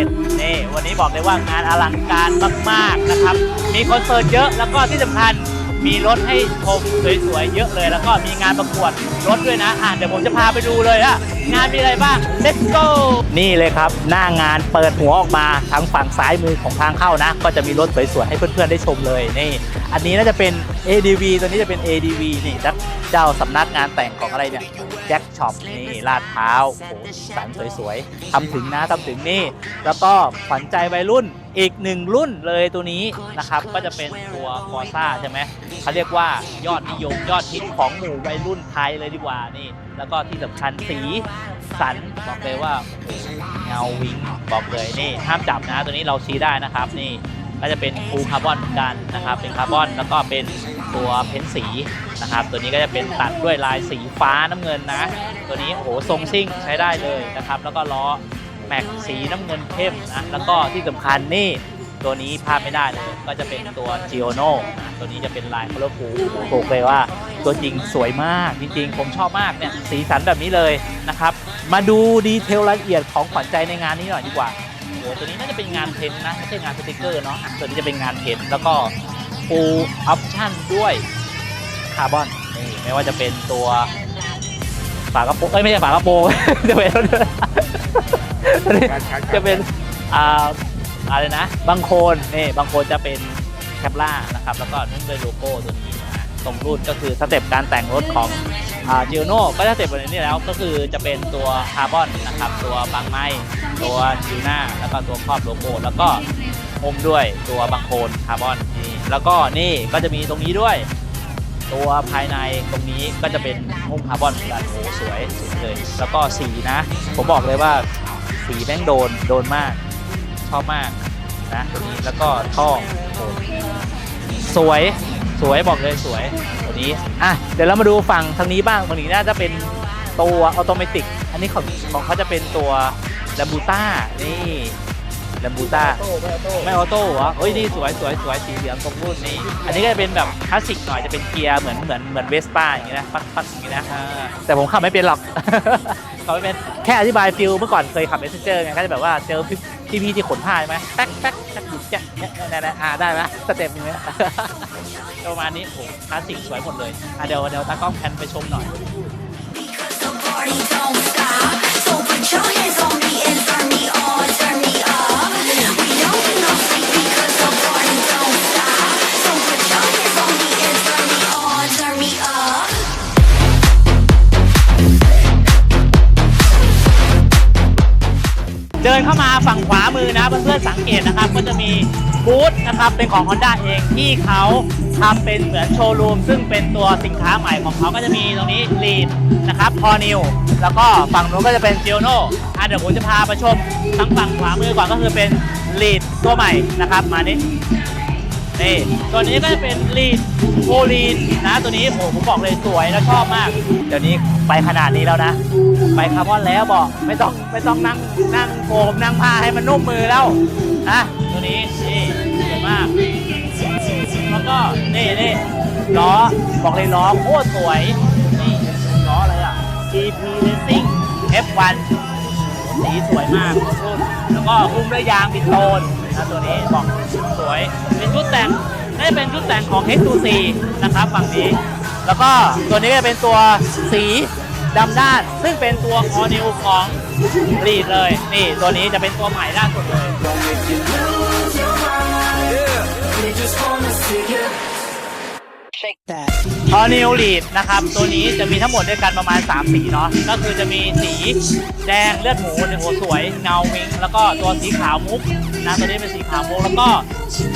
27นี่วันนี้บอกเลยว่างานอลังการมากๆนะครับ มีคอนเสิร์ตเยอะแล้วก็ที่สำคัญมีรถให้ชมสวยๆเยอะเลย แล้วก็มีงานประกวด รถด้วยนะอะเดี๋ยวผมจะพาไปดูเลยอะงานมีอะไรบ้าง let's go นี่เลยครับ หน้างานเปิดหัวออกมาทางฝั่งซ้ายมือของทางเข้านะ ก็จะมีรถสวยๆให้เพื่อนๆได้ชมเลยนี่ อันนี้น่าจะเป็น ADV ตัวนี้จะเป็น ADV นี่เจ้าสำนักงานแต่งของอะไรเนี่ยแจ็คช็อปนี่ลาดเท้าโอ้โหสันสวยๆทำถึงนะทำถึงนี่ แล้วก็ขวัญใจวัยรุ่นอีกหนึ่งรุ่นเลยตัวนี้นะครับก็จะเป็นตัวฟอร์ซ่าใช่ไหมเขาเรียกว่ายอดนิยมยอดฮิตของหมู่วัยรุ่นไทยเลยดีกว่านี่ แล้วก็ที่สำคัญสีสันบอกเลยว่าเงาวิงบอกเลยนี่ห้ามจับนะตัวนี้เราชี้ได้นะครับนี่ก็จะเป็นฟูคาร์บอนเหมือนกันนะครับ เป็นคาร์บอนแล้วก็เป็นตัวเพ้นสีนะครับ ตัวนี้ก็จะเป็นตัดด้วยลายสีฟ้าน้ำเงินนะ ตัวนี้โอ้โหทรงซิ่งใช้ได้เลยนะครับ แล้วก็ล้อแม็กสีน้ำเงินเข้มนะแล้วก็ที่สำคัญนี่ ตัวนี้พลาดไม่ได้เลยก็จะเป็นตัว g i o n o นะตัวนี้จะเป็นลาย colorful บอกเลยว่า ตัวจริงสวยมากจริงๆ ผมชอบมากเนี่ยสีสันแบบนี้เลยนะครับ มาดูดีเทลรายละเอียดของขวัญใจในงานนี้หน่อยดีกว่าโอ้โหตัวนี้น่าจะเป็นงานเพ้นท์นะไม่ใช่งานสติกเกอร์เนาะอะตัวนี้จะเป็นงานเพ้นท์แล้วก็ full option ด้วยคาร์บอนนี่ไม่ว่าจะเป็นตัวฝากระโปรงเอ้ยไม่ใช่ฝากระโปรงจะเป็นตัวนี้จะเป็นอ่า อะไรนะ บางโคนนี่บางโคนจะเป็นแคปล่านะครับ แล้วก็นุ่นด้วยโลโก้ตัวนี้นะตรงรุ่นก็คือสเต็ปการแต่งรถของจิโอโน่ก็จะเสร็จบนนี้แล้วก็คือจะเป็นตัวคาร์บอนนะครับ ตัวบางไม้ตัวจิวหน้าแล้วก็ตัวครอบโลโก้แล้วก็อมด้วยตัวบางโคนคาร์บอนนี่แล้วก็นี่ก็จะมีตรงนี้ด้วย ตัวภายในตรงนี้ก็จะเป็นหุ้มคาร์บอนเหมือนกันโอ้โหสวยสวยเลย แล้วก็สีนะ ผมบอกเลยว่าสีแม่งโดนโดนมาก ชอบมากนะตัวนี้แล้วก็ท่อสวยสวยบอกเลยสวยตัวนี้อะเดี๋ยวเรามาดูฝั่งทางนี้บ้างฝั่งนี้น่าจะเป็นตัวออโตเมติกอันนี้ของของเขาจะเป็นตัวลาบูต้านี่ แลมบูต้าไม่ออโต้เหรอเฮ้ยนี่สวยสวยสวยสีเหลืองตรงรุ่นนี้ อันนี้ก็จะเป็นแบบคลาสสิกหน่อยจะเป็นเกียร์เหมือนเหมือนเหมือนเวสป้าอย่างนี้นะปัดปัดอย่างนี้นะอ่าแต่ผมขับไม่เป็นหรอก ขับไม่เป็นแค่อธิบายฟิลเมื่อก่อนเคยขับเอสเจอร์ไงก็จะแบบว่าเจอพี่พี่ที่ขนผ้าใช่ไหมแป๊กแป๊กแป๊กหยุดแจ๊ะเนี่ยเนี่ยเนี่ยอ่าได้ไหมสเต็ปนี้ไหม ประมาณนี้โอ้โหคลาสสิกสวยหมดเลยอะเดี๋ยวเดี๋ยวตากล้องแพนไปชมหน่อย Because the party don't stop. So put your hands on me เพื่อนๆสังเกตนะครับก็จะมีบูธนะครับเป็นของ Honda เองที่เขาทำเป็นเหมือนโชว์รูมซึ่งเป็นตัวสินค้าใหม่ของเขาก็จะมีตรงนี้ลีดนะครับ พอนิวแล้วก็ฝั่งนู้นก็จะเป็นเจโน่อะเดี๋ยวผมจะพาไปชมทั้งฝั่งขวามือก่อนก็คือเป็นลีดตัวใหม่นะครับมานี่นี่ตัวนี้ก็จะเป็นลีดโอลีนนะตัวนี้โอ้ผมบอกเลยสวยและชอบมาก เดี๋ยวนี้ไปขนาดนี้แล้วนะ ไปคาร์บอนแล้วบอกไม่ต้องไม่ต้องนั่งนั่งโฟมนั่งผ้าให้มันนุ่มมือแล้ว นะตัวนี้นี่สวยมาก แล้วก็นี่นี่ล้อบอกเลยล้อโคตรสวย นี่ล้ออะไรอะ GP Racing F1 สีสวยมากรุ่นแล้วก็หุ้มด้วยยางบิดโลนนะตัวนี้บอกสวย เป็นชุดแต่งน่าจะเป็นชุดแต่งของ H2C นะครับฝั่งนี้ แล้วก็ตัวนี้ก็จะเป็นตัวสีดำด้าน ซึ่งเป็นตัวคอนิวของ รีดเลย นี่ตัวนี้จะเป็นตัวใหม่ล่าสุดเลยออนิวลีดนะครับ ตัวนี้จะมีทั้งหมดด้วยกันประมาณ 3 สีเนาะก็คือจะมีสีแดงเลือดหมูเนี่ยโหสวยเงาวิง แล้วก็ตัวสีขาวมุกนะตัวนี้เป็นสีขาวมุกแล้วก็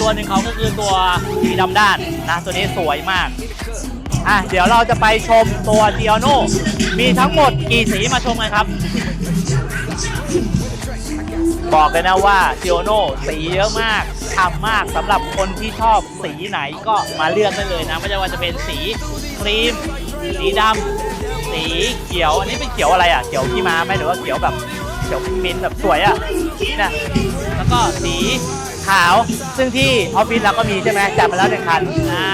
ตัวหนึ่งเขาก็คือตัวสีดำด้านนะตัวนี้สวยมากอะเดี๋ยวเราจะไปชมตัวเดียโนมีทั้งหมดกี่สีมาชมกันครับ บอกเลยนะว่าเ i โอโนสีเยอะมากฉ่ำมากสำหรับคนที่ชอบสีไหนก็มาเลือกได้เลยนะไม่ว่าจะเป็นสีครีม สีดำสีเขียว อันนี้เป็นเขียวอะไรอะ เขียวขี้ม้าไหมหรือว่าเขียวแบบเขียวมินแบบสวยอะนี่นะแล้วก็สีขาว ซึ่งที่ออฟฟิศเราก็มีใช่ไหมจัดมาแล้วหนึ่งคันอ่า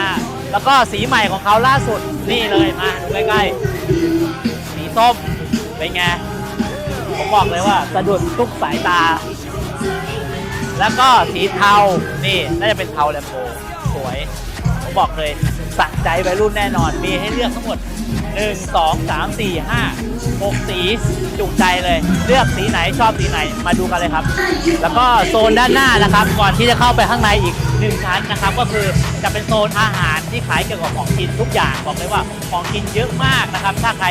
แล้วก็สีใหม่ของเขาล่าสุดนี่เลยมาดูใกล้ๆสีส้มเป็นไง บอกเลยว่าสะดุดทุกสายตา แล้วก็สีเทา นี่น่าจะเป็นเทาแลมโบสวย ผมบอกเลยสะใจวัยรุ่นแน่นอน มีให้เลือกทั้งหมด 1 2 3 4 5 6 สีจุใจเลย เลือกสีไหนชอบสีไหนมาดูกันเลยครับ แล้วก็โซนด้านหน้านะครับ ก่อนที่จะเข้าไปข้างในอีกหนึ่งชั้นนะครับ ก็คือจะเป็นโซนอาหารที่ขายเกี่ยวกับของกินทุกอย่างบอกเลยว่าของกินเยอะมากนะครับ ถ้าใคร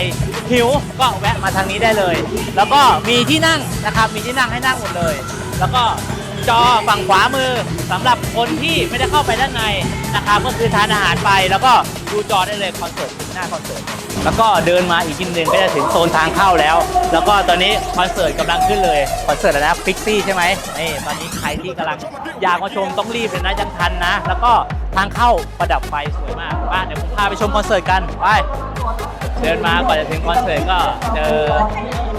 หิวก็แวะมาทางนี้ได้เลย แล้วก็มีที่นั่งนะครับมีที่นั่งให้นั่งหมดเลย แล้วก็ จอฝั่งขวามือสำหรับคนที่ไม่ได้เข้าไปด้านในนะครับก็คือทานอาหารไป แล้วก็ดูจอได้เลยคอนเสิร์ตหน้าคอนเสิร์ตแล้วก็เดินมาอีกทีหนึ่งก็จะถึงโซนทางเข้าแล้ว แล้วก็ตอนนี้คอนเสิร์ตกำลังขึ้นเลยคอนเสิร์ตนะฟิกซี่ใช่ไหมนี่ตอนนี้ใครที่กำลังอยากมาชมต้องรีบเลยนะยังทันนะ แล้วก็ทางเข้าประดับไฟสวยมากป้าเดี๋ยวผมพาไปชมคอนเสิร์ตกันไป เดินมาก่อนจะถึงคอนเสิร์ตก็เจอ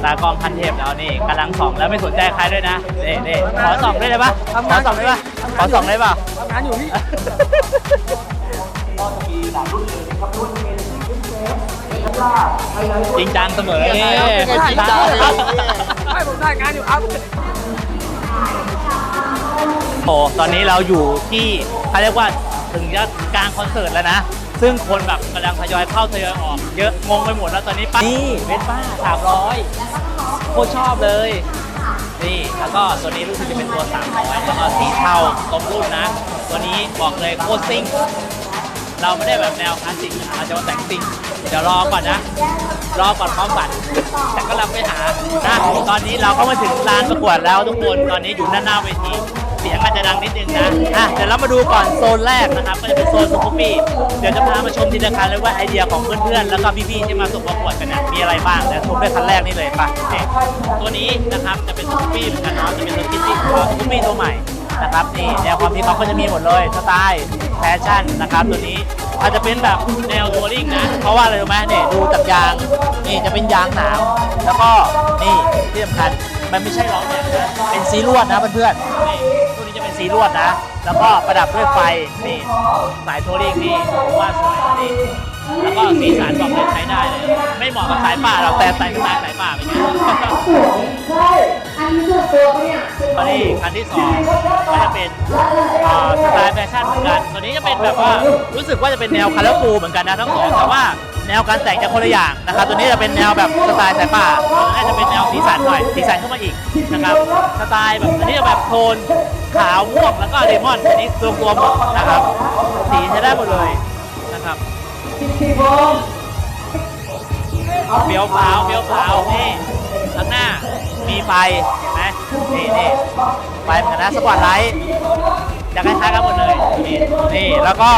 ตากล้องพันเทพแล้วนี่กำลังส่องแล้วไม่สนใจใครด้วยนะนี่นี่ขอส่องได้เลยปะขอส่องได้ปะขอส่องได้ปะทำงานอยู่พี่จริงจังเสมอจริงจังครับจริงจังครับให้ผมได้งานอยู่ครับโอ้ตอนนี้เราอยู่ที่เขาเรียกว่าถึงจะกลางคอนเสิร์ตแล้วนะ ซึ่งคนแบบกำลังทยอยเข้าทยอยออก เยอะงงไปหมดแล้วตอนนี้ป้านี่เวสป้าสามร้อยโคตรชอบเลย นี่แล้วก็ตัวนี้รู้สึกจะเป็นตัว300แล้วก็สีเทาตรงรุ่นนะ ตัวนี้บอกเลยโคตรซิ่ง เราไม่ได้แบบแนวคลาสสิกนะเราจะมาแต่งซิ่งเดี๋ยวรอก่อนนะ รอก่อนความฝันแต่ก็ลังไปหานะตอนนี้เราก็มาถึงลานประกวดแล้วทุกคนตอนนี้อยู่ด้านหน้าเวที เสียงอาจจะดังนิดนึงนะ อะเดี๋ยวเรามาดูก่อนโซนแรกนะครับ ก็จะเป็นโซนสุขุมวิทเดี๋ยวจะพามาชมทีละคันเลยว่าไอเดียของเพื่อนๆ แล้วก็พี่ๆที่มาส่งประกวดกันเนี่ยมีอะไรบ้างเดี๋ยวชมด้คันแรกนี่เลยป่ะนี่ตัวนี้นะครับจะเป็นสุขุมวิทเหมือนกันเนาะจะเป็นรถคิตตี้สุขุมวิทตัวใหม่นะครับนี่แนวความคิดเขาก็จะมีหมดเลยสไตล์แฟชั่นนะครับตัวนี้อาจจะเป็นแบบแนวทัวริงนะ เพราะว่าอะไรรู้ไหมเนี่ยดูจากยางนี่จะเป็นยางหนามแล้วก็นี่ที่สำคัญมันไม่ใช่ล้อแม็กนะเป็นสีลวดนะเพื่อนๆ สีลวดนะ แล้วก็ประดับด้วยไฟนี่สายทัวริงนี่ผมว่าสวยนะนี่แล้วก็สีสันบอกเลยใช้ได้เลย ไม่เหมาะกับสายป่าเราแต่ใส่สไตล์สายป่าเป็นไงใช่อันนี้ส่วนตัวเขาเนี่ยตัวนี้คันที่สองก็จะเป็นอ่าสไตล์แฟชั่นเหมือนกันตัวนี้จะเป็นแบบว่ารู้สึกว่าจะเป็นแนวคาร์ฟูเหมือนกันนะทั้งสองแต่ว่าแนวการแต่งจะคนละอย่างนะครับ ตัวนี้จะเป็นแนวแบบสไตล์สายป่าตัวนี้จะเป็นแนวสีสันหน่อย สีสันเข้ามาอีกนะครับ สไตล์แบบอันนี้จะแบบโทน ขาวม่วงแล้วก็เลมอนอันนี้รวมตัวหมดนะครับ สีใช้ได้หมดเลยนะครับเฟี้ยวฟ้าวเฟี้ยวฟ้าวนี่ข้างหน้ามีไฟเห็นไหมนี่นี่ไฟเหมือนนะสปอตไลท์จะคล้ายๆกันหมดเลยนี่นี่แล้วก็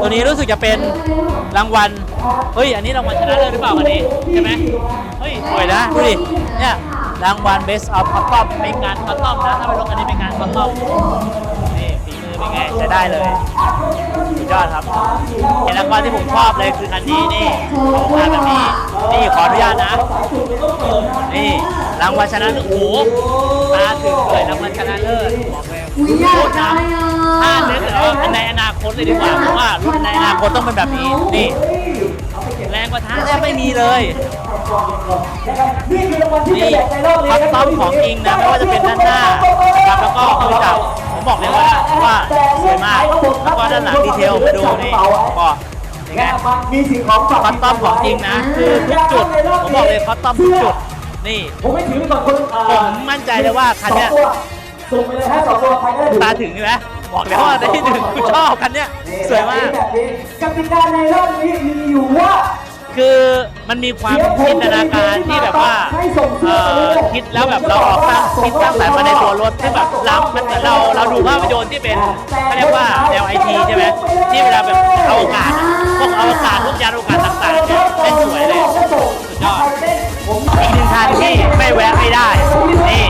ตัวนี้รู้สึกจะเป็นรางวัลเฮ้ยอันนี้รางวัลชนะเลิศหรือเปล่าอันนี้ใช่ไหมเฮ้ยสวยนะดูดิเนี่ย รางวัล Best of Custom เป็นงานคอสตอมนะ ถ้าไปลงอันนี้เป็นงานคอสตอมนี่ฝีมือเป็นไงใช้ได้เลยสุดยอดครับเห็นรางวัลที่ผมชอบเลยคือคันนี้นี่เขามาแบบนี้นี่ขออนุญาตนะ นี่รางวัลชนะเลิศโอ้โหตาถึงเลยรางวัลชนะเลิศบอกเลยอุ๊ยอยากได้อะถ้านึกเออในอนาคตเลยดีกว่าเพราะว่ารุ่นในอนาคตต้องเป็นแบบนี้นี่ แรงกว่าท้าแทบไม่มีเลย นี่คัสตอมของจริงนะไม่ว่าจะเป็นด้านหน้านะครับแล้วก็มือจับผมบอกเลยว่าว่าสวยมากแล้วก็ด้านหลังดีเทลมาดูนี่ก็ยังไงมีสิ่งของฝากคัสตอมของจริงนะคือทุกจุดผมบอกเลยคัสตอมทุกจุดนี่ผมไม่ถือก่อนคนผมมั่นใจเลยว่าคันเนี้ยส่งไปเลยฮะสองตัวใครก็ได้ตาถึงใช่ไหมบอกเลยว่าได้ที่หนึ่งกูชอบคันเนี้ยสวยมากแบบนี้กติกาในรอบนี้มีอยู่ว่า คือมันมีความจินตนาการที่แบบว่าเออคิดแล้วแบบเราออกสร้างคิดสร้างสรรค์มาในตัวรถที่แบบล้ำมันเหมือนเราเราดูภาพยนตร์ที่เป็นเขาเรียกว่าแนวไอทีใช่ไหมที่เวลาแบบเอวกาศพวกเอวกาศพวกยานอกาศต่างๆเนี่ยเล่นสวยเลยสุดยอดอีกหนึ่งคันที่ไม่แวะไม่ได้นี่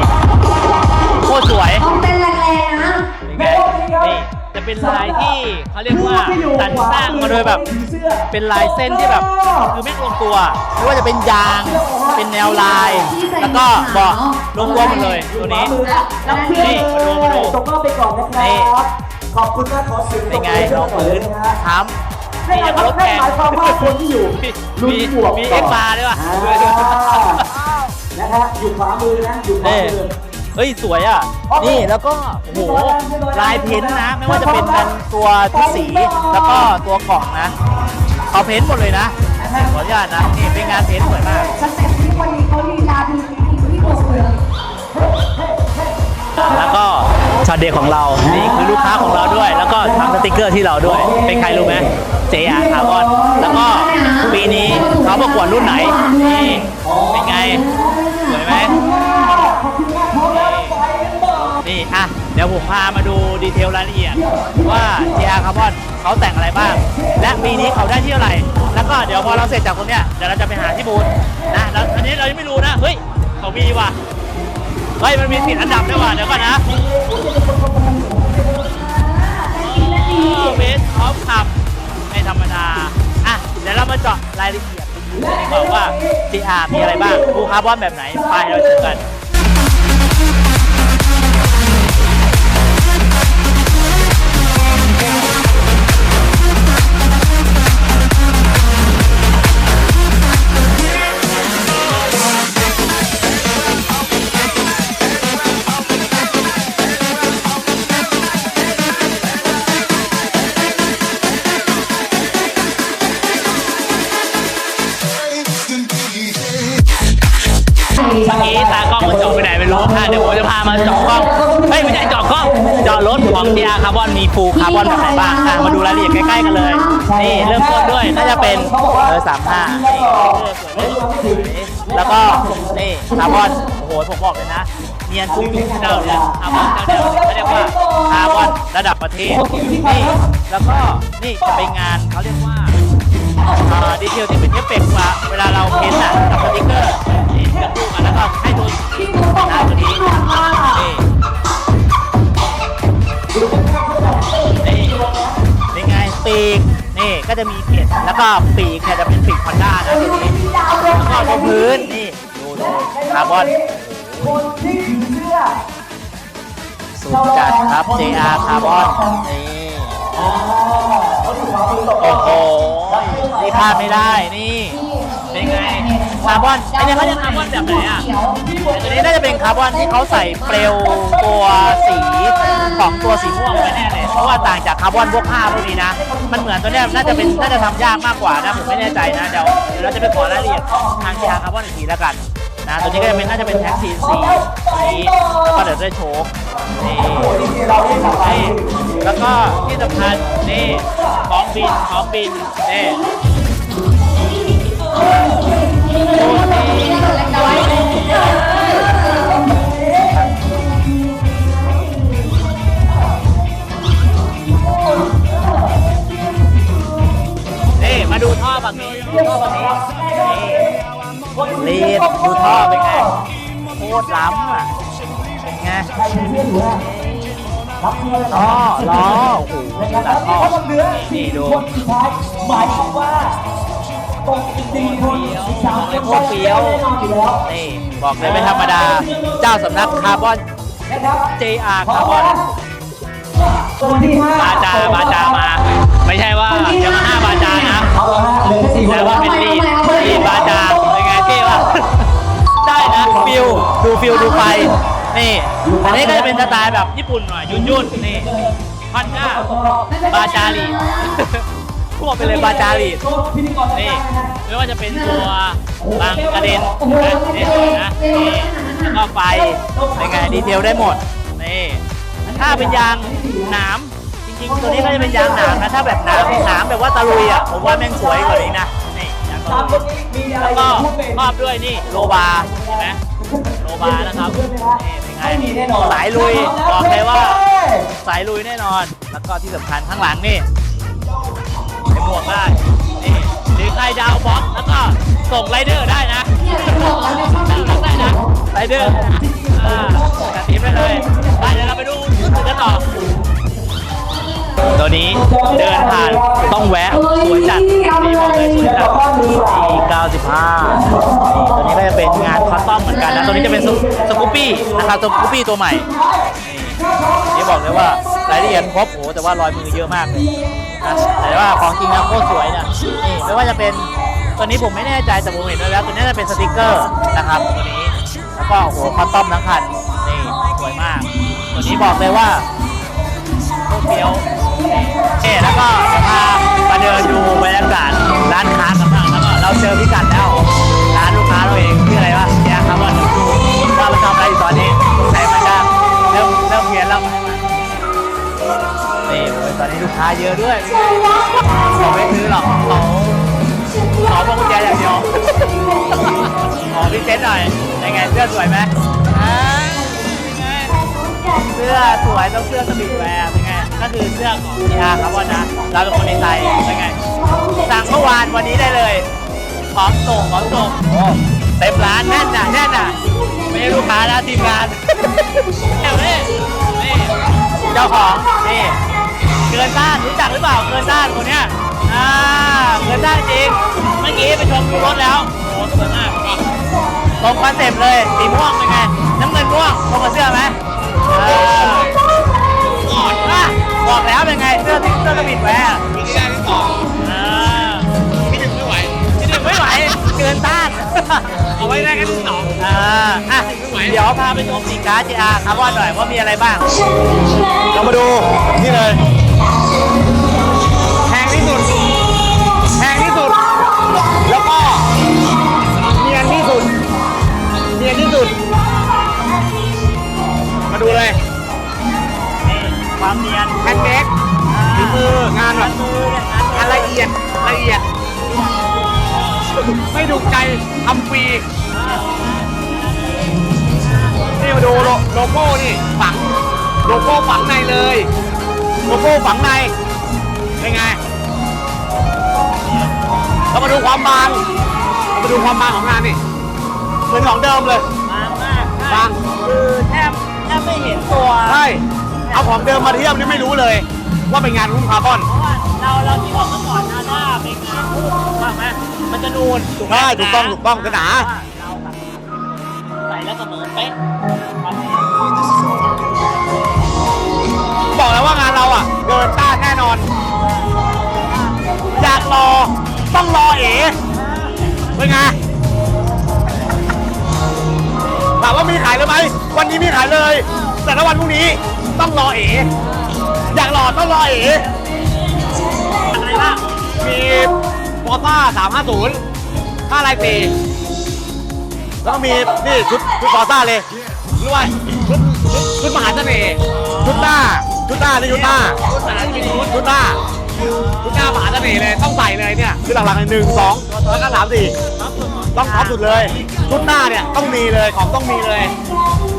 โคตรสวย จะเป็นลายที่เขาเรียกว่าสรรสร้างมาโดยแบบ เป็นลายเส้นที่แบบคือไม่ลงตัวไม่ว่าจะเป็นยาง เป็นแนวลาย แล้วก็เบาะลงตัวหมดเลยตัวนี้นี่มาดูมาดูส่งมอบไปก่อนนะคนี่รับขอบคุณนะขอเสียงเป็นไงรองพื้นค้ำนี่ยังรถแข่งหมายความว่าคนที่อยู่มีลุ้นมีบวกมีต่เอ็กบาร์ด้วยว่ะอ่านะฮะอยู่ขวามือนะอยู่ขวาเอ้ยมือ เฮ้ยสวยอะ นี่แล้วก็โอ้โหลายเพ้นท์นะ ไม่ว่าจะเป็นกันตัวที่สีแล้วก็ตัวกล่องนะเขาเพ้นท์หมดเลยนะขออนุญาตนะนี่เป็นงานเพ้นท์สวยมากสเต็ปที่วันนี้เขาลีลาดีจริงๆที่ตัวเมืองแล้วก็ช็อตเด็ดของเรานี่คือลูกค้าของเราด้วย แล้วก็ทำสติกเกอร์ที่เราด้วย เป็นใครรู้ไหม JR Carbon แล้วก็ปีนี้เขาประกวดรุ่นไหนนี่เป็นไงสวยไหมนี่ อะเดี๋ยวผมพามาดูดีเทลรายละเอียด ว่า JR Carbon เขาแต่งอะไรบ้าง และปีนี้เขาได้ที่เท่าไหร่ แล้วก็เดี๋ยวพอเราเสร็จจากตรงเนี้ยเดี๋ยวเราจะไปหาที่บูธนะแล้วอันนี้เรายังไม่รู้นะเฮ้ยเขามีว่ะเฮ้ยมันมีสิทธิ์อันดับด้วยว่ะเดี๋ยวก่อนนะเบสออฟขับไม่ธรรมดาอะเดี๋ยวเรามาเจาะรายละเอียดดีกว่าว่า CR มีอะไรบ้างฟูคาร์บอนแบบไหนไปเราเชมกัน อะเดี๋ยวผมจะพามาเจาะกล้องเฮ้ยไม่ใช่เจาะกล้องเจาะรถของ GR คาร์บอนมีฟูคาร์บอนแบบไหนบ้างอะมาดูรายละเอียดใกล้ๆกันเลยนี่เริ่มต้นด้วยน่าจะเป็นเออสามห้าเออสวยเลยแล้วก็นี่คาร์บอนโอ้โหผมบอกเลยนะเนียนทุกยุคเจ้าเลยคาร์บอนเจ้าเดียวเขาเรียกว่าคาร์บอนระดับประเทศนี่แล้วก็นี่จะเป็นงานเขาเรียกว่าดีเทลที่เป็นเอฟเฟกต์ว่าเวลาเราเพ้นท์อะกับสติ๊กเกอร์ นี่จะคู่กันแล้วก็ให้ตัวหน้าตัวนี้นี่นี่เป็นไงปีกนี่ก็จะมีเกล็ดแล้วก็ปีกเนี่ยจะเป็นปีกฮอนด้านะตัวนี้แล้วก็ตรงพื้นนี่ดูดูคาร์บอนสุดจัดครับ JR คาร์บอนนี่โอ้โหนี่พลาดไม่ได้นี่เป็นไง คาร์บอนอ้เนี่ยเขาเรียกคาร์บอนแบบไหนอะตัวนี้น่าจะเป็นคาร์บอนที่เขาใส่เปลวตัวสีของตัวสีม่วงไปแน่เลยเพราะว่าต่างจากคาร์บอนพวกผ้าพวกนี้นะ มันเหมือนตัวเนี้ยน่าจะเป็นน่าจะทำยากมากกว่านะผมไม่แน่ใจนะเดี๋ยวเดี๋ยวเราจะไปขอรายละเอียดของทางยาคาร์บอนอีกทีแล้วกันนะตัวนี้ก็จะเป็นน่าจะเป็นแท็กซีนสีนี้แล้วก็เดี๋ยวได้โชว์นี่นี่แล้วก็ที่สำคัญนี่ของบินของบินนี่ นี่มาดูท่อฝั่งนี้ดูท่อฝั่งนี้นี่ลีดดูท่อเป็นไงโคตรล้ำอะเป็นไงล้อล้อโอ้โหตัดท่อนี่ดูหมายความว่า โคตรเฟี้ยวนี่บอกเลยไม่ธรรมดา เจ้าสำนักคาร์บอนนะครับ JR คาร์บอนคนที่ห้าบาจาบาจามา ไม่ใช่ว่าจะมาห้าบาจานะเอาละฮะเหลือแค่สี่คนแต่ว่าเป็นลีดลีดบาจาเป็นไงเท่ปะได้นะฟิลดูฟิลดูไฟนี่อันนี้ก็จะเป็นสไตล์แบบญี่ปุ่นหน่อยยุ่นยุ่นๆนี่พันก้าบาจาลี ดพูดไปเลยบาจาลีดพิธีกรนี่ไม่ว่าจะเป็นตัวบางกระเด็นนะนี่นะนี่แล้วก็ไฟเป็นไงดีเทลได้หมดนี่ถ้าเป็นยางหนามจริงๆ ตัวนี้ก็จะเป็นยางหนามนะถ้าแบบหนามหนามแบบว่าตะลุยอะผมว่าแม่งสวยกว่านี้นะนี่ยางตะลุยแล้วก็ครอบด้วยนี่โลบาเห็นไหมโลบานะครับนี่เป็นไงไม่มีแน่นอนสายลุยบอกเลยว่าสายลุยแน่นอน แล้วก็ที่สำคัญข้างหลังนี่ ใส่หมวกได้นี่หรือใครดาวบ็อกซ์แล้วก็ส่งไรเดอร์ได้นะได้นะไรเดอร์นะอ่าจัดทีมได้เลยไปเดี๋ยวเราไปดูชุดกันต่อตัวนี้เดินผ่านต้องแวะสวยจัดนี่บอกเลยสวยจัดนี่95นี่ตัวนี้ก็จะเป็นงานคัสตอมเหมือนกันนะตัวนี้จะเป็นสกูปปี้นะครับสกูปปี้ตัวใหม่นี่นี่บอกเลยว่ารายละเอียดครบโอ้แต่ว่ารอยมือเยอะมากเลย นะแต่ว่าของจริงนะโคตรสวยเนี่ยนี่ไม่ว่าจะเป็นตัวนี้ผมไม่แน่ใจแต่ผมเห็นแล้วตัวนี้จะเป็นสติกเกอร์นะครับตัวนี้แล้วก็โอ้โหคัสตอมทั้งคันนี่สวยมาก ตัวนี้บอกเลยว่าโคตรเฟี้ยวนี่แล้วก็จะพามาเดินดูบรรยากาศร้านค้ากันบ้างแล้วก็เราเจอพิกัด อ้ยตอนนี้ลูกค้าเยอะด้วยเขาไม่ซื้อหรอกเขาขอพวงกุญแจอย่างเดียวขอพี่เซ็ตหน่อยยังไงเสื้อสวยไหมอ่าเป็นไงเสื้อสวยต้องเสื้อสปีดแวร์เป็นไงก็คือเสื้อของ PR ครับว่านะเราเป็นคนในไทยเป็นไงสั่งเมื่อวานวันนี้ได้เลยพร้อมส่งพร้อมส่งโอ้เต็มร้านแน่นน่ะแน่นน่ะไม่ใช่ลูกค้านะทีมงานเห็นไหมนี่เจ้าของนี่ เกินต้านรู้จักหรือเปล่าเกินต้านคนเนี้ยอ่าเกินต้านจริงเมื่อกี้ไปชมดูรถแล้วโอ้สวยมากตรงคอนเซ็ปต์เลยสีม่วงเป็นไงน้ำเงินม่วงตรงกับเสื้อไหมเอออะบอกแล้วเป็นไงเสื้อเสื้อกระบิดแหวร์มีที่ได้ที่สองอ่าที่หนึ่งไม่ไหวที่หนึ่งไม่ไหวเกินต้านเอาไว้ได้แค่ที่สองอ่าอะเดี๋ยวพาไปชมสินค้า GR คาร์บอนหน่อยว่ามีอะไรบ้างเรามาดูนี่เลย ดูเลยนี่ความเนียนแฮนด์เมดฝีมืองานแบบมือเนี่ยงานละเอียดละเอียด ไม่ถูกใจทำฟรีนี่มาดูโลโลโก้นี่ฝังโลโก้ฝังในเลย โลโก้ฝังในเป็นไงเรามาดูความบางเรามาดูความบางของงานนี่เหมือนของเดิมเลยบางมากบางคือแทบ แทบไม่เห็นตัวใช่เอาของเดิมมาเทียบนี่ไม่รู้เลย ว่าเป็นงานหุ้มคาร์บอนเพราะว่าเราเราที่บอกเมื่อก่อนหน้าหน้าเป็นงานคู่ถูกต้องไหมมันจะนูนถูกไหมใช่ถูกต้องถูกต้องจะหนาเราแบบใส่แล้วเสมอเป๊ะความเนียนบอกแล้วว่างานเราอะเกินต้านแน่นอนอยากรอต้องรอเอ๋เป็นไง ถามว่ามีขายเลยไหมวันนี้มีขายเลย แต่ละวันพรุ่งนี้ต้องรอเอ๋อยากรอต้องรอเอ๋อะไรบ้างมีฟอร์ซ่า350ค่าลายปีแล้วก็มีนี่ชุดชุดฟอร์ซ่าเลยหรือว่าชุดชุดชุดมหาเสน่ห์ชุดหน้าชุดหน้านี่ชุดหน้าชุดสารพิษชุดหน้าชุดหน้ามหาเสน่ห์เลยต้องใส่เลยเนี่ยคือหลักๆเลยหนึ่งสองแล้วก็สามสี่ต้องท็อปสุดเลย ชุดหน้าเนี่ยต้องมีเลยของต้องมีเลย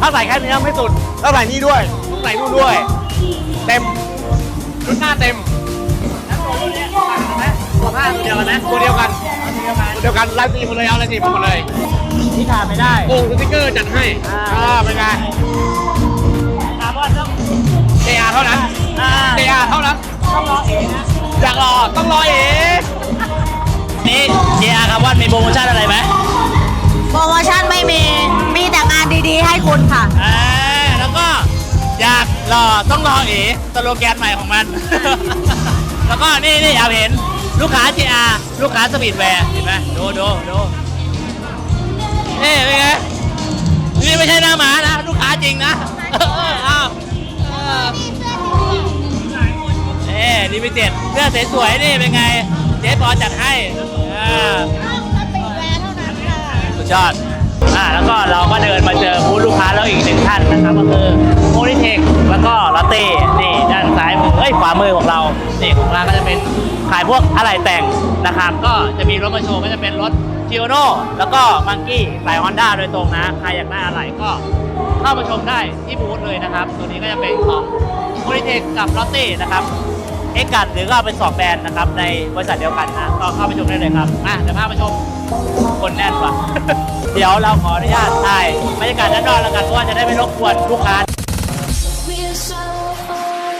ถ้าใส่แค่นี้ไม่สุดถ้าใส่นี่ด้วยต้องใส่นู่นด้วย เต็มชุดหน้าเต็มแล้วตัวรุ่นเนี้ยต่างกันไหมตัวผ้าตัวเดียวกันไหมตัวเดียวกันตัวเดียวกันตัวเดียวกันไลฟ์สีหมดเลยเอาไลฟ์สีหมดเลยที่ขาดไม่ได้โอ่งสติ๊กเกอร์จัดให้อ่าอ่าเป็นไงคาร์บอนต้อง JR เท่านั้นอ่า JR เท่านั้นต้องรอเองนะอยากรอต้องรอเอ๋นี่ JR คาร์บอนมีโปรโมชั่นอะไรไหม โปรโมชั่นไม่มี มีแต่งานดีๆ ให้คุณค่ะ อ่าแล้วก็อยากรอต้องรอเอ๋สโลแกนใหม่ของมัน แล้วก็นี่นี่เอาเห็นลูกค้า JR ลูกค้าสปีดแวร์เห็นไหมดูดูดูนี่เป็นไงนี่ไม่ใช่หน้าหมานะ ลูกค้าจริงนะเอออ้าเออเอ๊นี่ไม่เจ็ดเสื้อสวยๆนี่เป็นไง เจ๊ปอจัดให้อ่า สุดยอดอ่าแล้วก็เราก็เดินมาเจอบูธลูกค้าแล้วอีกหนึ่งท่านนะครับก็คือโมนิเทคแล้วก็ลาเต้นี่ด้านซ้ายมือเอ้ยขวามือของเรานี่ของเราก็จะเป็นขายพวกอะไหล่แต่งนะครับก็จะมีรถมาโชว์ก็จะเป็นรถจิโอโนแล้วก็มังกี้สายฮอนด้าโดยตรงนะใครอยากได้อะไหล่ก็เข้ามาชมได้ที่บูธเลยนะครับ ตัวนี้ก็จะเป็นของโมนิเทคกับลาเต้นะครับเอ็กกัดหรือก็เป็นสองแบรนด์นะครับในบริษัทเดียวกันนะก็เข้าไปชมได้เลยครับอะเดี๋ยวพาไปชม คนแน่นว่าเดี๋ยวเราขออนุญาตถ่ายบรรยากาศด้านนอกแล้วกันเพราะว่าจะได้ไม่รบกวนลูกค้า We're so far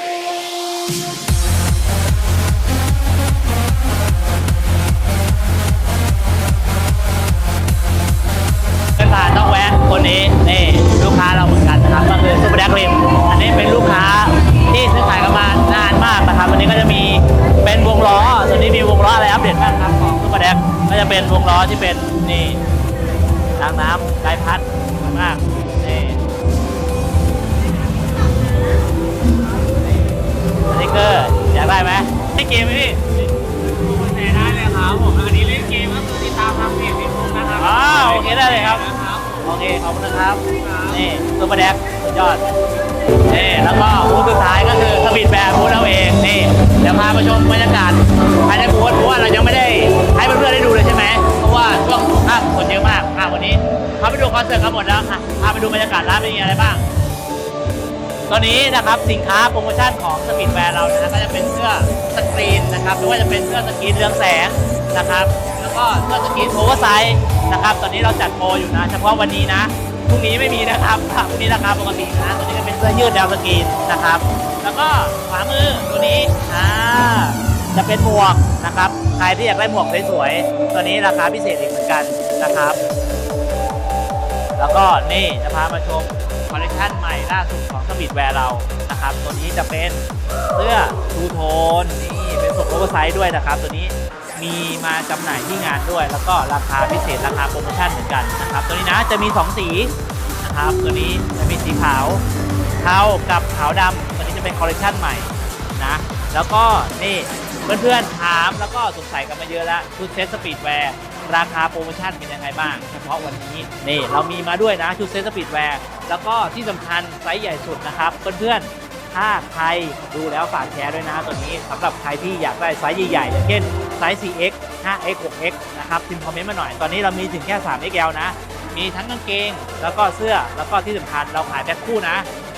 เดินผ่านต้องแวะคนนี้นี่ลูกค้าเราเหมือนกันนะครับก็คือซูเปอร์แดกริมอันนี้เป็นลูกค้า ที่ซื้อขายกันมานานมากนะครับ วันนี้ก็จะมีเป็นวงล้อตัวนี้มีวงล้ออะไรอัปเดตบ้างครับของซุปเปอร์แดกก็จะเป็นวงล้อที่เป็นนี่รางน้ำไดพัดมากนี่สติ๊กเกอร์อยากได้ไหมเล่นเกมไหมพี่แต่ได้เลยครับผมอันนี้เล่นเกมก็คือติดตามทางเพจพี่ฟุ๊กนะครับอ้าวโอเคได้เลยครับ โอเคขอบคุณนะครับ นี่ซุปเปอร์แดกสุดยอด นี่แล้วก็บูธสุดท้ายก็คือสปีดแบร์บูธเราเองนี่เดี๋ยวพามาชมบรรยากาศภายในบูธเพราะว่าเรายังไม่ได้ให้เพื่อนๆได้ดูเลยใช่ไหมเพราะว่าช่วงอะคนเยอะมากอะวันนี้พาไปดูคอนเสิร์ตกันหมดแล้วค่ะพาไปดูบรรยากาศร้านเป็นยังไงอะไรบ้าง ตอนนี้นะครับสินค้าโปรโมชั่นของสปีดแวร์เราเนี่ยนะก็จะเป็นเสื้อสกรีนนะครับหรือว่าจะเป็นเสื้อสกรีนเรืองแสงนะครับ แล้วก็เสื้อสกรีนโอเวอร์ไซส์นะครับ ตอนนี้เราจัดโปรอยู่นะ เฉพาะวันนี้นะ พรุ่งนี้ไม่มีนะครับพรุ่งนี้ราคาปกตินะตัวนี้ก็เป็นเสื้อยืดแนวสกรีนนะครับ แล้วก็ขวามือตัวนี้อ่าจะเป็นหมวกนะครับใครที่อยากได้หมวกสวยๆตัวนี้ราคาพิเศษอีกเหมือนกันนะครับ แล้วก็นี่จะพามาชมคอลเลคชันใหม่ล่าสุดของสปีดแวร์เรานะครับตัวนี้จะเป็นเสื้อทูโทนนี่เป็นส่งโอเวอร์ไซส์ด้วยนะครับ ตัวนี้ มีมาจำหน่ายที่งานด้วย แล้วก็ราคาพิเศษราคาโปรโมชั่นเหมือนกันนะครับ ตัวนี้นะจะมี 2 สีนะครับ ตัวนี้จะมีสีขาวเทากับขาวดำตัวนี้จะเป็นคอลเลคชันใหม่นะแล้วก็นี่เพื่อนๆถามแล้วก็สงสัยกันมาเยอะแล้วชุดเซ็ตสปีดแวร์ราคาโปรโมชั่นเป็นยังไงบ้าง เฉพาะวันนี้นี่เรามีมาด้วยนะชุดเซ็ตสปีดแวร์แล้วก็ที่สำคัญไซส์ใหญ่สุดนะครับเพื่อนๆ ถ้าใครดูแล้วฝากแชร์ด้วยนะตัวนี้สำหรับใครที่อยากได้ไซส์ใหญ่ๆอย่างเช่นไซส์ 4x 5x 6x นะครับพิมพ์คอมเมนต์มาหน่อย ตอนนี้เรามีถึงแค่ 3xl นะ มีทั้งกางเกง แล้วก็เสื้อแล้วก็ที่สำคัญเราขายแพ็คคู่นะ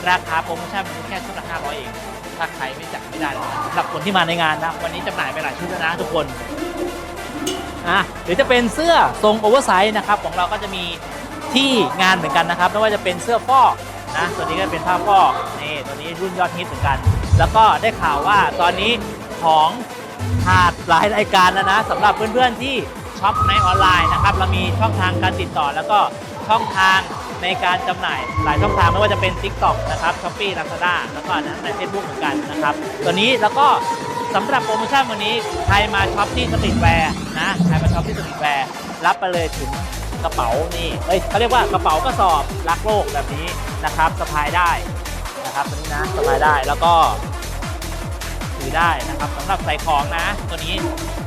ราคาโปรโมชั่นมันแค่ชุดละ500 เอง ถ้าใครไม่จัดไม่ได้นะสำหรับคนที่มาในงานนะ วันนี้จำหน่ายไปหลายชุดแล้วนะทุกคนอะหรือจะเป็นเสื้อทรงโอเวอร์ไซส์นะครับของเราก็จะมีที่งานเหมือนกันนะครับไม่ว่าจะเป็นเสื้อฟอก นะตัวนี้ก็เป็นผ้าฟอกนี่ตัวนี้รุ่นยอดฮิตเหมือนกัน แล้วก็ได้ข่าวว่าตอนนี้ของขาดหลายรายการแล้วนะสำหรับเพื่อนๆที่ช็อปในออนไลน์นะครับเรามีช่องทางการติดต่อ แล้วก็ช่องทางในการจำหน่ายหลายช่องทางไม่ว่าจะเป็น TikTok นะครับ Shopee Lazada แล้วก็ใน Facebook เหมือนกันนะครับตัวนี้แล้วก็สำหรับโปรโมชั่นวันนี้ใครมาช็อปที่สตรีทแวร์นะใครมาช็อปที่สตรีทแวร์รับไปเลยถึง กระเป๋านี่เอ้ยเขาเรียกว่ากระเป๋ากระสอบรักโลกแบบนี้นะครับสะพายได้นะครับตัวนี้นะสะพายได้แล้วก็ถือได้นะครับสำหรับใส่ของนะ ตัวนี้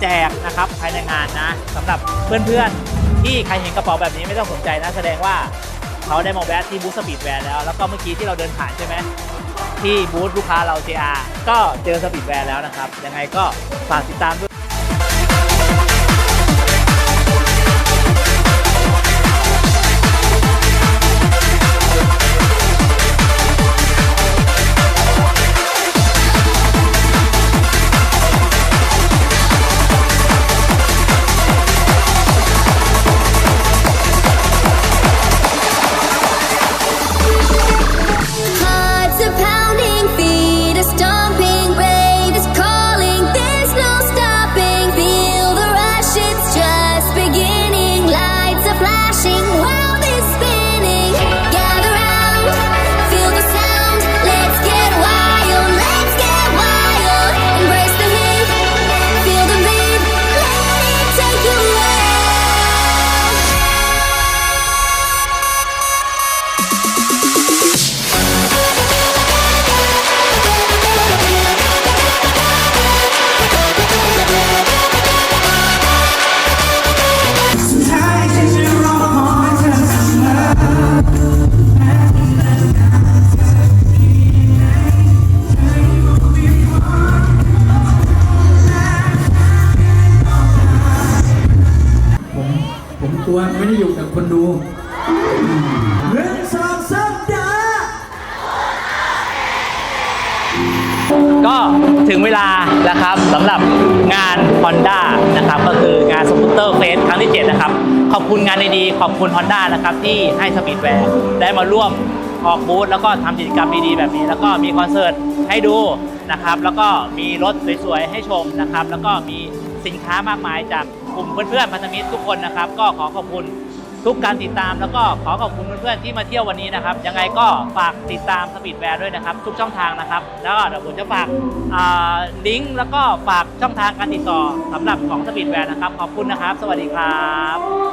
แจกนะครับภายในงานนะสำหรับเพื่อนๆที่ใครเห็นกระเป๋าแบบนี้ไม่ต้องสนใจนะแสดงว่าเขาได้มาแวะที่บูธสปีดแวร์แล้วแล้วก็เมื่อกี้ที่เราเดินผ่านใช่ไหมที่บูธลูกค้าเรา JR ก็เจอสปีดแวร์แล้วนะครับยังไงก็ฝากติดตามด้วย ผมกลัวไม่ได้อยู่กับคนดูหนึ่งสองสามจ้าก็ถึงเวลานะครับสำหรับงาน Honda นะครับก็คืองานสกูตเตอร์เฟสครั้งที่7นะครับขอบคุณงานดีๆขอบคุณ Honda นะครับที่ให้สปีดแวร์ได้มาร่วมออกบูธแล้วก็ทำกิจกรรมดีๆแบบนี้ แล้วก็มีคอนเสิร์ตให้ดูนะครับแล้วก็มีรถสวยๆให้ชมนะครับแล้วก็มีสินค้ามากมายจาก ลุ่มเพื่อนๆพันธมิตรทุกคนนะครับ ก็ขอขอบคุณทุกการติดตามแล้วก็ขอขอบคุณเพื่อนๆที่มาเที่ยววันนี้นะครับ ยังไงก็ฝากติดตามสปีดแวร์ด้วยนะครับ ทุกช่องทางนะครับ แล้วก็เดี๋ยวผมจะฝากลิงก์แล้วก็ฝากช่องทางการติดต่อสำหรับของสปีดแวร์นะครับ ขอบคุณนะครับ สวัสดีครับ